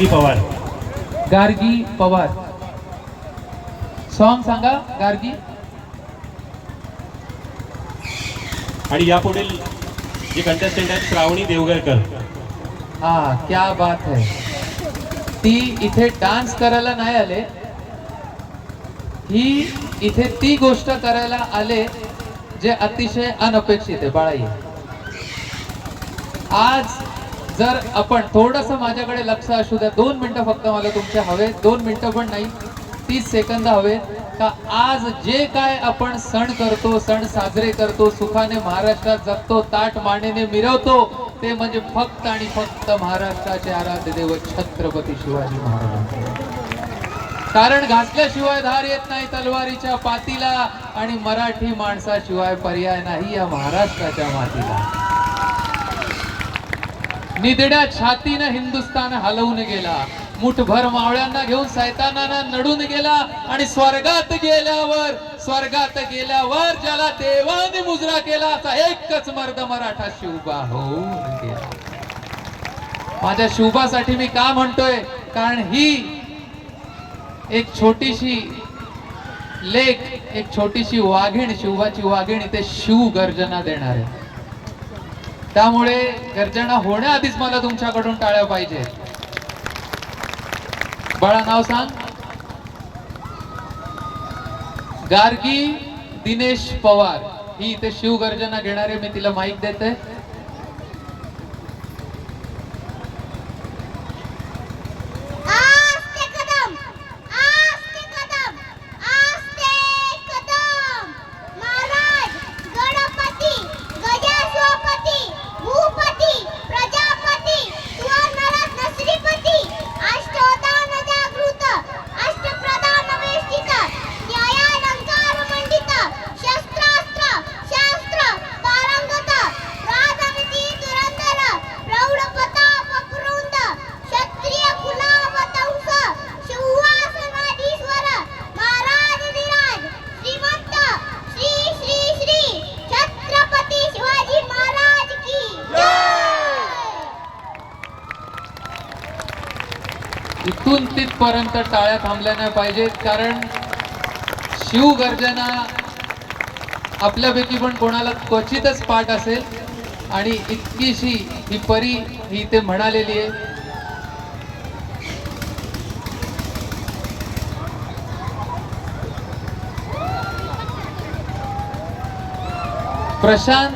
Gargi Pawar. Gargi Pawar. Song सांगा गार्गी. आणि यापुढील जे कंटेस्टंट आहेत श्रावणी देवगरकर. हा क्या बात है. ती इथे डान्स करायला नाही आले. ही इथे ती गोष्ट करायला आले जे अतिशय अनपेक्षित आहे बाळाई. आज जर आपण थोडस माझ्याकडे लक्ष असू द्या दोन मिनिटं फक्त मला तुमचे हवे दोन मिनिटं पण नाही तीस सेकंद हवे का आज जे काय आपण सण करतो सण साजरे करतो सुखाने महाराष्ट्रात जगतो ताट मानेने मिरवतो ते म्हणजे फक्त आणि फक्त महाराष्ट्राचे आराध्य देव छत्रपती शिवाजी महाराज. कारण घासल्याशिवाय धार येत नाही तलवारीच्या पातीला आणि मराठी माणसाशिवाय पर्याय नाही या महाराष्ट्राच्या मातीला. निदड्या छातीनं हिंदुस्थान हलवून गेला. मुठभर मावळ्यांना घेऊन सैतानाना नडून गेला आणि स्वर्गात गेल्यावर स्वर्गात गेल्यावर ज्याला देवाने मुजरा केला असा एकच मर्द मराठा शिवबा होऊन गेला. माझ्या शिवबासाठी मी का म्हणतोय? कारण ही एक छोटीशी लेख एक छोटीशी वाघीण शिवबाची वाघीण इथे शिव गर्जना देणार. आहे त्यामुळे गर्जना होण्याआधीच मला तुमच्याकडून टाळ्या पाहिजे. बाळा नाव सांग. गार्गी दिनेश पवार. ही इथे शिव गर्जना घेणारे मी तिला माहीत देते. इथून तिथपर्यंत टाळ्या थांबल्या नाही पाहिजेत कारण शिवगर्जना आपल्यापैकी पण कोणाला क्वचितच पाठ असेल आणि इतकीशी ही परी ही ते म्हणालेली आहे. प्रशांत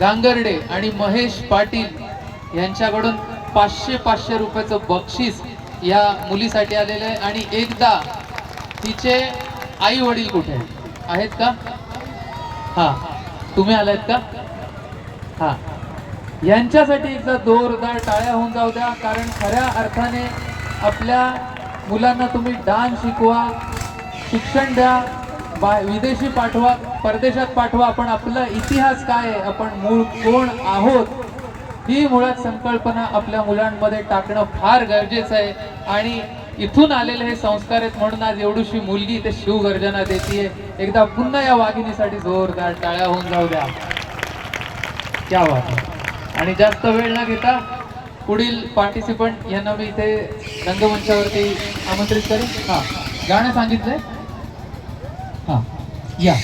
गांगर्डे आणि महेश पाटील यांच्याकडून पाचशे पाचशे रुपयाचं बक्षीस या मुलीसाठी आलेलं आहे. आणि एकदा तिचे आई वडील कुठे आहेत? का? हा. तुम्ही आलात का? हा. यांच्यासाठी एकदा जोरदार टाळ्या होऊन जाऊ द्या. कारण खऱ्या अर्थाने आपल्या मुलांना तुम्ही डान्स शिकवा शिक्षण द्या बा विदेशी पाठवा परदेशात पाठवा. पण आपला इतिहास काय आहे? आपण मूळ कोण आहोत? ही मुळात संकल्पना आपल्या मुलांमध्ये टाकणं फार गरजेचं आहे. आणि इथून आलेले हे संस्कार आहेत म्हणून आज एवढीशी मुलगी ते शिवगर्जना देते एकदा पुन्हा या वाघिणीसाठी जोरदार टाळ्या होऊन जाऊ द्या. क्या बात आणि जास्त वेळ न घेता पुढील पार्टिसिपंट यांना मी इथे रंगमंचावरती आमंत्रित करेन. हा गाणं सांगितलंय? हा या.